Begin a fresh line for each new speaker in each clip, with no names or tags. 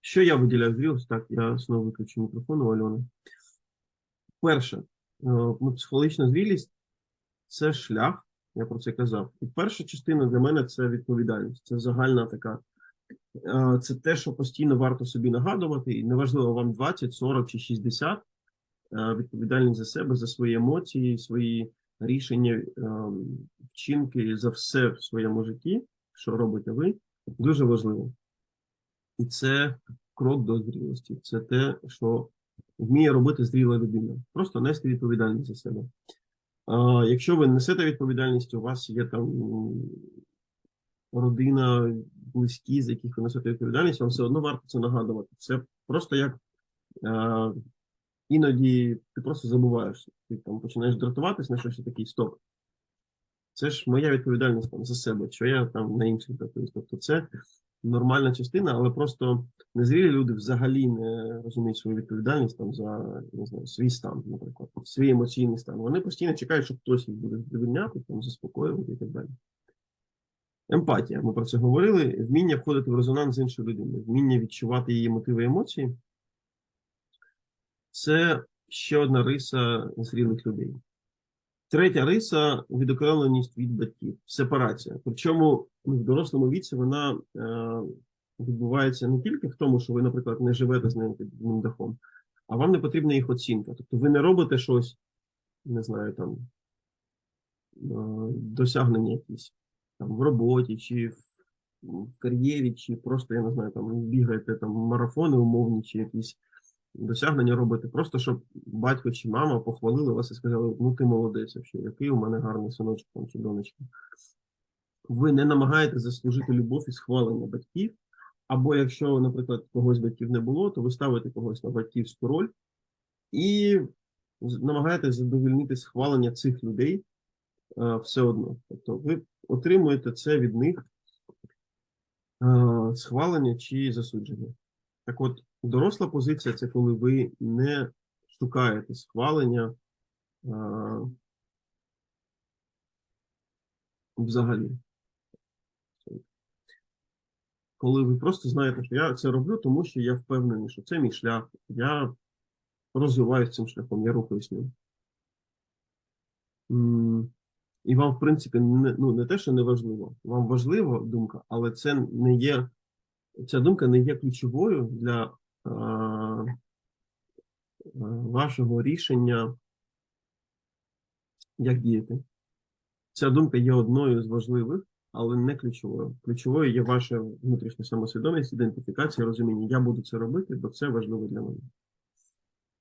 Що я виділяю зрілость? Так, я знову виключу мікрофон у Альони. Перше, е, ну, психологічна зрілість це шлях, я про це казав. І перша частина для мене це відповідальність. Це загальна така. е, Це те, що постійно варто собі нагадувати, і неважливо вам 20, 40 чи 60, е, відповідальність за себе, за свої емоції, свої рішення, вчинки за все в своєму житті, що робите ви, дуже важливо. І це крок до зрілості. Це те, що вміє робити зріла людина. Просто нести відповідальність за себе. А, якщо ви несете відповідальність, у вас є там родина, близькі, з яких ви несете відповідальність, вам все одно варто це нагадувати. Це просто як а, іноді ти просто забуваєш. Ти там починаєш дратуватись на щось і такий стоп. Це ж моя відповідальність там за себе, що я там на інших дратуюсь. Тобто це нормальна частина, але просто незрілі люди взагалі не розуміють свою відповідальність там за не знаю, свій стан, наприклад, свій емоційний стан. Вони постійно чекають, що хтось їх буде задовольняти, там, заспокоювати і так далі. Емпатія, ми про це говорили. Вміння входити в резонанс з іншою людиною, вміння відчувати її мотиви і емоції. Це ще одна риса зрілих людей. Третя риса відокремленість від батьків, сепарація. Причому ну, в дорослому віці вона е, відбувається не тільки в тому, що ви, наприклад, не живете з ним під одним дахом, а вам не потрібна їх оцінка. Тобто ви не робите щось, не знаю, там е, досягнення якісь там в роботі, чи в, в кар'єрі, чи просто, я не знаю, там бігаєте там марафони умовні, чи якісь досягнення робите, просто щоб батько чи мама похвалили вас і сказали, ну ти молодець, вообще, який у мене гарний синочок чи донечка. Ви не намагаєтесь заслужити любов і схвалення батьків, або якщо, наприклад, когось батьків не було, то ви ставите когось на батьківську роль і намагаєтесь задовольнити схвалення цих людей е, все одно. Тобто ви отримуєте це від них е, схвалення чи засудження. Так от, доросла позиція це коли ви не шукаєте схвалення е, взагалі. Коли ви просто знаєте, що я це роблю, тому що я впевнений, що це мій шлях, я розвиваюся цим шляхом, я рухаюсь ним. І вам, в принципі, не, ну, не те, що не важливо, вам важлива думка, але це не є, ця думка не є ключовою для вашого рішення, як діяти. Ця думка є одною з важливих, але не ключовою. Ключовою є ваша внутрішня самосвідомість, ідентифікація, розуміння. Я буду це робити, бо це важливо для мене.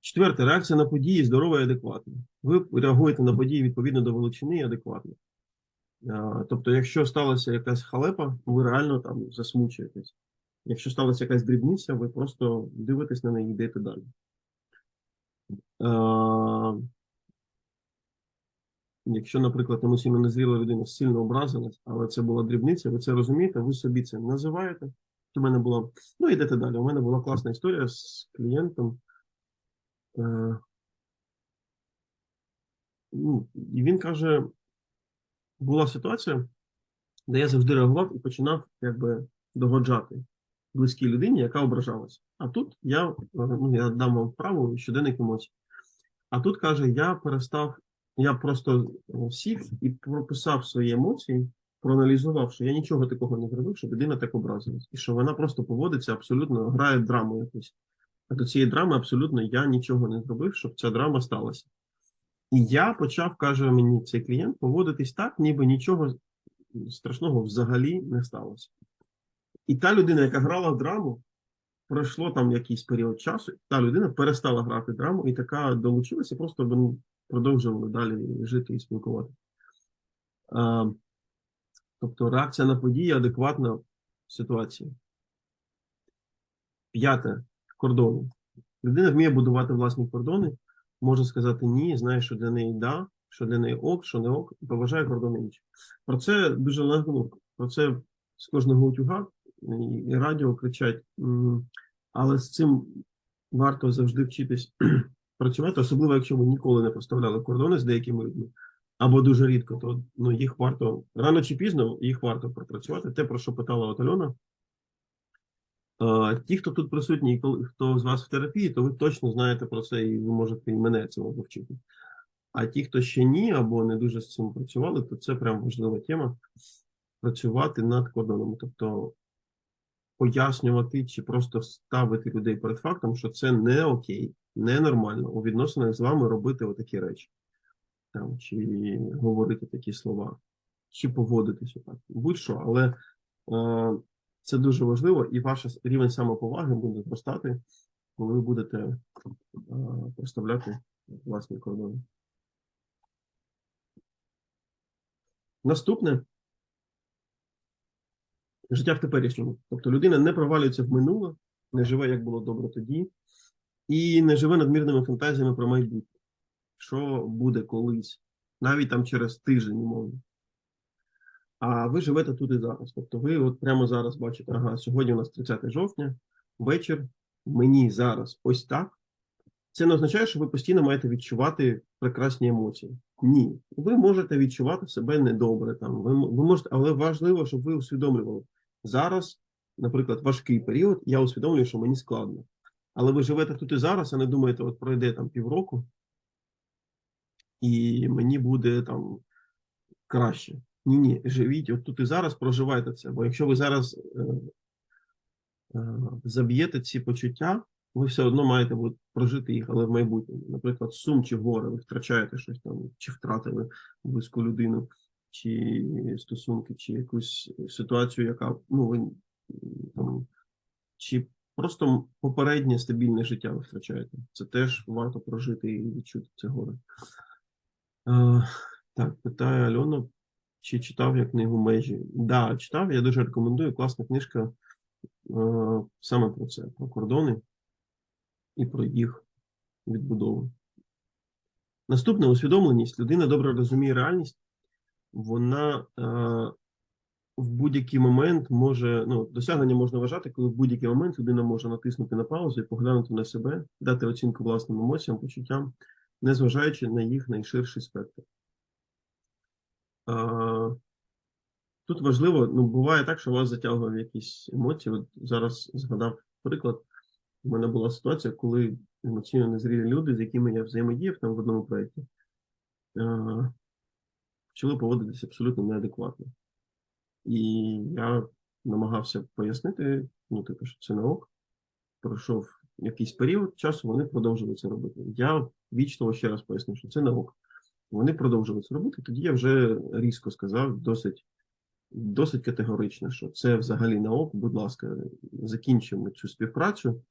Четверте, реакція на події здорова і адекватна. Ви реагуєте на події відповідно до величини і адекватно. Тобто, якщо сталася якась халепа, ви реально там засмучуєтесь. Якщо сталася якась дрібниця, ви просто дивитесь на неї йдете далі. А, Якщо, наприклад, емоційно незріла людина сильно образилась, але це була дрібниця, ви це розумієте, ви собі це називаєте. У мене була, ну йдете далі. У мене була класна історія з клієнтом. Е, ну, і він каже: була ситуація, де я завжди реагував і починав якби догоджати близькій людині, яка ображалась. А тут я, е, ну, я дам вам вправу щоденник емоцій. А тут каже: я перестав, я просто е, сів і прописав свої емоції, проаналізував, що я нічого такого не зробив, що людина так образилась, і що вона просто поводиться абсолютно, грає драму якусь. А до цієї драми абсолютно я нічого не зробив, щоб ця драма сталася. І я почав, каже мені цей клієнт, поводитись так, ніби нічого страшного взагалі не сталося. І та людина, яка грала в драму, пройшло там якийсь період часу, і та людина перестала грати драму і така долучилася, просто вони продовжували далі жити і спілкувати. А, тобто реакція на події адекватна ситуації. П'яте кордони. Людина вміє будувати власні кордони, може сказати ні, знає, що для неї да, що для неї ок, що не ок, і поважає кордони інших. Про це дуже легко, про це з кожного утюга і, радіо кричать, але з цим варто завжди вчитись працювати, особливо якщо ви ніколи не поставляли кордони з деякими людьми, або дуже рідко, то ну, їх варто рано чи пізно їх варто пропрацювати. Те, про що питала от Альона, Ті, хто тут присутні, і хто з вас в терапії, то ви точно знаєте про це, і ви можете і мене цьому повчити. А ті, хто ще ні, або не дуже з цим працювали, то це прям важлива тема працювати над кордонами. Тобто пояснювати чи просто ставити людей перед фактом, що це не окей, не нормально у відносинах з вами робити отакі речі, там, чи говорити такі слова, чи поводитися так. Будь-що, але е, це дуже важливо, і ваш рівень самоповаги буде зростати, коли ви будете е, представляти власні кордони. Наступне життя в теперішньому. Тобто людина не провалюється в минуле, не живе, як було добре тоді, і не живе надмірними фантазіями про майбутнє, що буде колись, навіть там через тиждень, умовно. А ви живете тут і зараз. Тобто ви от прямо зараз бачите, ага, сьогодні у нас 30 жовтня, вечір, мені зараз ось так. Це не означає, що ви постійно маєте відчувати прекрасні емоції. Ні, ви можете відчувати себе недобре там. Ви, ви можете, але важливо, щоб ви усвідомлювали. Зараз, наприклад, важкий період, я усвідомлюю, що мені складно. Але ви живете тут і зараз, а не думаєте, от пройде там півроку, і мені буде там краще. Ні, ні, живіть от тут і зараз, проживайте це. Бо якщо ви зараз е, е, заб'єте ці почуття, ви все одно маєте от, прожити їх, але в майбутньому. Наприклад, сум чи горе, ви втрачаєте щось там, чи втратили близьку людину, чи стосунки, чи якусь ситуацію, яка ну ви там, чи просто попереднє стабільне життя ви втрачаєте. Це теж варто прожити і відчути це горе. Е, так, питає Альона, чи читав я книгу межі? Да, читав, я дуже рекомендую. Класна книжка е, саме про це, про кордони і про їх відбудову. Наступне усвідомленість. Людина добре розуміє реальність, вона е, в будь-який момент може, ну, досягнення можна вважати, коли в будь-який момент людина може натиснути на паузу і поглянути на себе, дати оцінку власним емоціям, почуттям, незважаючи на їх найширший спектр. Тут важливо, ну, буває так, що вас затягує якісь емоції. От зараз згадав приклад. У мене була ситуація, коли емоційно незрілі люди, з якими я взаємодіяв там в одному проєкті, е, почали поводитися абсолютно неадекватно. І я намагався пояснити, ну, типу, що це не. Пройшов якийсь період часу, вони продовжили це робити. Я вічно ще раз пояснив, що це не ок. Вони продовжили це робити. Тоді я вже різко сказав, досить, досить категорично, що це взагалі не ок. Будь ласка, закінчимо цю співпрацю,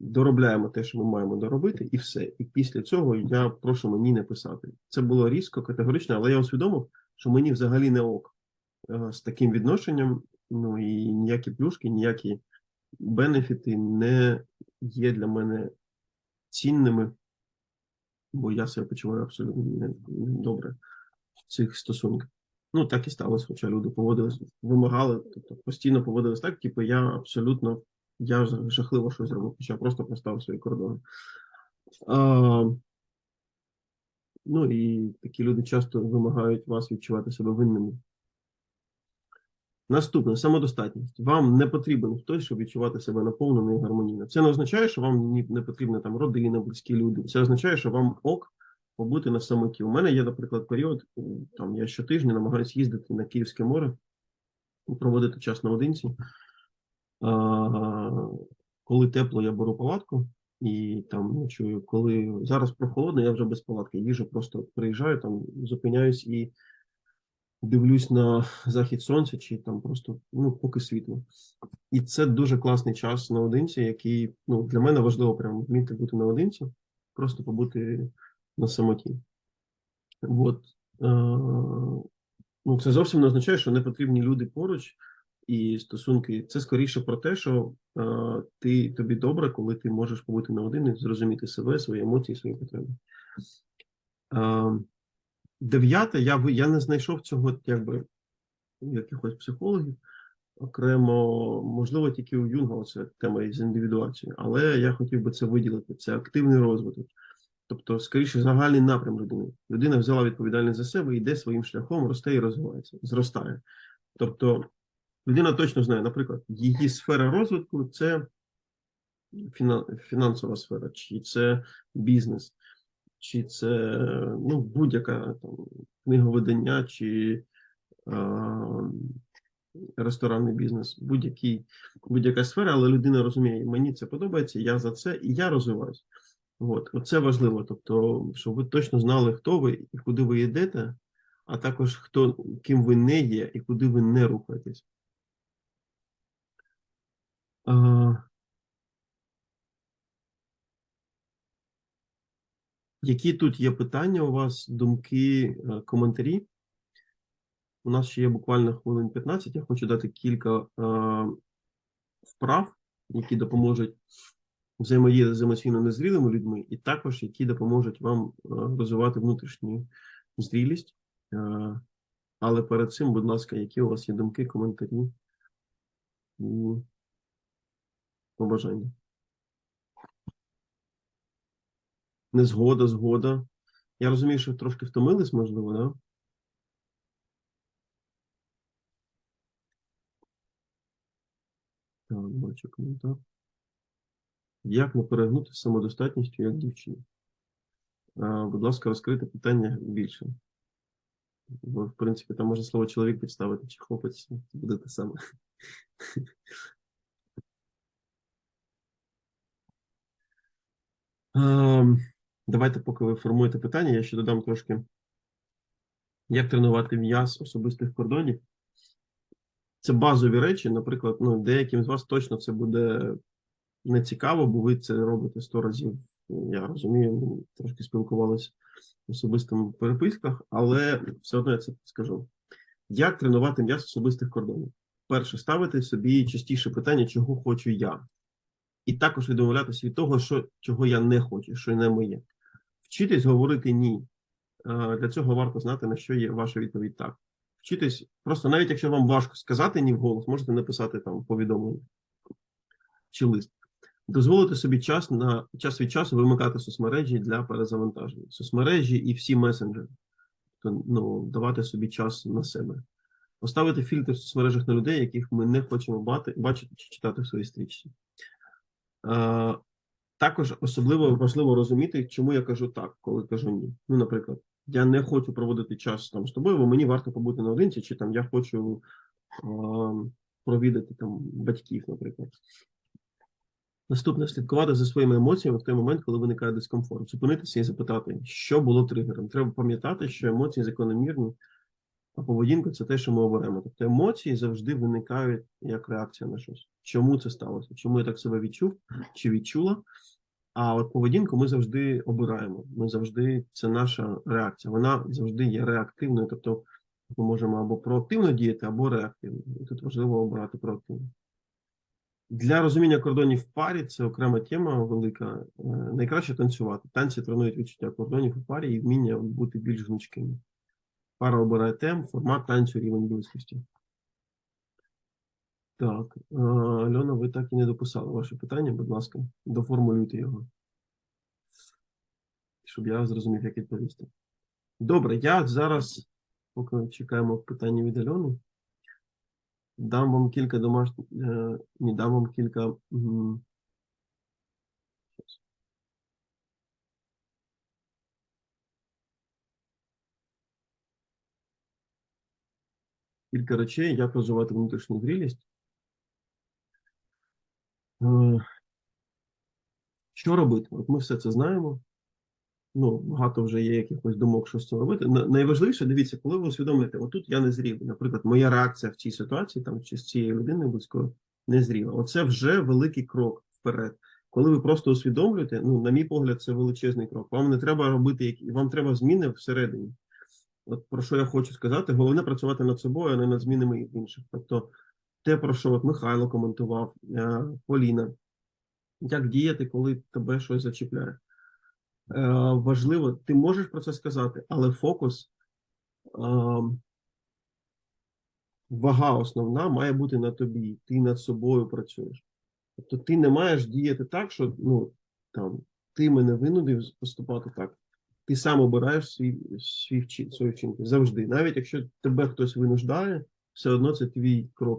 доробляємо те, що ми маємо доробити, і все. І після цього я прошу мені не писати. Це було різко, категорично, але я усвідомив, що мені взагалі не ок е, з таким відношенням. Ну і ніякі плюшки, ніякі бенефіти не є для мене цінними, бо я себе почуваю абсолютно не, добре в цих стосунках. Ну, так і сталося, хоча люди поводились, вимагали, тобто постійно поводились так, типу, я абсолютно я жахливо щось зробив, хоча просто поставив свої кордони. А, ну і такі люди часто вимагають вас відчувати себе винними. Наступне самодостатність. Вам не потрібен хтось, щоб відчувати себе наповнено і гармонійно. Це не означає, що вам не потрібна там родина, близькі люди. Це означає, що вам ок побути на самоті. У мене є, наприклад, період, там я щотижня намагаюся їздити на Київське море і проводити час наодинці. Коли тепло, я беру палатку і там ночую. Коли зараз прохолодно, я вже без палатки їжу, просто приїжджаю, там зупиняюсь і дивлюсь на захід сонця, чи там просто ну, поки світло. І це дуже класний час наодинці, який ну, для мене важливо прямо вміти бути наодинці, просто побути на самоті. От. Ну, це зовсім не означає, що не потрібні люди поруч і стосунки. Це скоріше про те, що е, ти тобі добре, коли ти можеш побути наодинці, зрозуміти себе, свої емоції, свої потреби. Е, Дев'яте, я, я не знайшов цього якби якихось психологів. Окремо, можливо, тільки у Юнга це тема з індивідуацією, але я хотів би це виділити. Це активний розвиток. Тобто, скоріше, загальний напрям людини. Людина взяла відповідальність за себе, йде своїм шляхом, росте і розвивається, зростає. Тобто, людина точно знає, наприклад, її сфера розвитку це фінансова сфера, чи це бізнес, чи це ну, будь-яка книговидання, чи а, ресторанний бізнес, будь-яка сфера, але людина розуміє, мені це подобається, я за це і я розвиваюсь. От, оце важливо. Тобто, щоб ви точно знали, хто ви і куди ви йдете, а також хто, ким ви не є і куди ви не рухаєтесь. Які тут є питання у вас, думки, е, коментарі? У нас ще є буквально хвилин 15. Я хочу дати кілька е, вправ, які допоможуть взаємодіяти з емоційно незрілими людьми, і також які допоможуть вам е, розвивати внутрішню зрілість. Але перед цим, будь ласка, які у вас є думки, коментарі побажання? Незгода, згода. Я розумію, що трошки втомились, можливо, да? Так, бачу коментар. Як не перегнути самодостатністю як дівчині? Будь ласка, розкрити питання більше. Бо, в принципі, там можна слово чоловік підставити чи хлопець, буде те саме. Давайте, поки ви формуєте питання, я ще додам трошки, як тренувати м'яз особистих кордонів. Це базові речі, наприклад, ну, деяким з вас точно це буде не цікаво, бо ви це робите 100 разів. Я розумію, ми трошки спілкувалися в особистих переписках, але все одно я це скажу. Як тренувати м'яз особистих кордонів? Перше, ставити собі частіше питання, чого хочу я. І також відмовлятися від того, що, чого я не хочу, що не моє. Вчитись говорити ні. Е, Для цього варто знати, на що є ваша відповідь так. Вчитись, просто навіть якщо вам важко сказати ні вголос, можете написати там повідомлення чи лист. Дозволити собі час на час від часу вимикати соцмережі для перезавантаження. Соцмережі і всі месенджери. Тобто, ну, давати собі час на себе. Поставити фільтр в соцмережах на людей, яких ми не хочемо бати, бачити чи читати в своїй стрічці. Е, також особливо важливо розуміти, чому я кажу так, коли кажу ні. Ну, наприклад, я не хочу проводити час там з тобою, бо мені варто побути наодинці, чи там я хочу е, провідати там батьків, наприклад. Наступне слідкувати за своїми емоціями в той момент, коли виникає дискомфорт. Зупинитися і запитати, що було тригером. Треба пам'ятати, що емоції закономірні, а поведінка це те, що ми оберемо. Тобто емоції завжди виникають як реакція на щось. Чому це сталося? Чому я так себе відчув чи відчула? А от поведінку ми завжди обираємо. Ми завжди це наша реакція. Вона завжди є реактивною. Тобто ми можемо або проактивно діяти, або реактивно. І тут важливо обирати проактивно. Для розуміння кордонів в парі це окрема тема велика. Е, Найкраще танцювати. Танці тренують відчуття кордонів у парі і вміння бути більш гнучкими. Пара обирає тем, формат танцю, рівень близькості. Так, е, Альона, ви так і не дописали ваше питання, будь ласка, доформулюйте його. Щоб я зрозумів, як відповісти. Добре, я зараз, поки чекаємо питання від Альони, дам вам кілька домашніх, е, ні, дам вам кілька. Кілька речей, як розвивати внутрішню зрілість. Що робити? От ми все це знаємо. Ну, багато вже є якихось думок, що з цим робити. Найважливіше, дивіться, коли ви усвідомлюєте, отут я не зрілий. Наприклад, моя реакція в цій ситуації, там чи з цією людиною близькою, не зріла. Оце вже великий крок вперед. Коли ви просто усвідомлюєте, ну, на мій погляд, це величезний крок. Вам не треба робити вам треба зміни всередині. От про що я хочу сказати, головне працювати над собою, а не над змінами інших. Тобто, те, про що от Михайло коментував, е, Поліна, як діяти, коли тебе щось зачіпляє. Е, важливо, ти можеш про це сказати, але фокус, е, вага основна має бути на тобі. Ти над собою працюєш. Тобто ти не маєш діяти так, що ну, там, ти мене винудив поступати так. Ти сам обираєш свій, свій свої вчинки завжди. Навіть якщо тебе хтось винуждає, все одно це твій крок.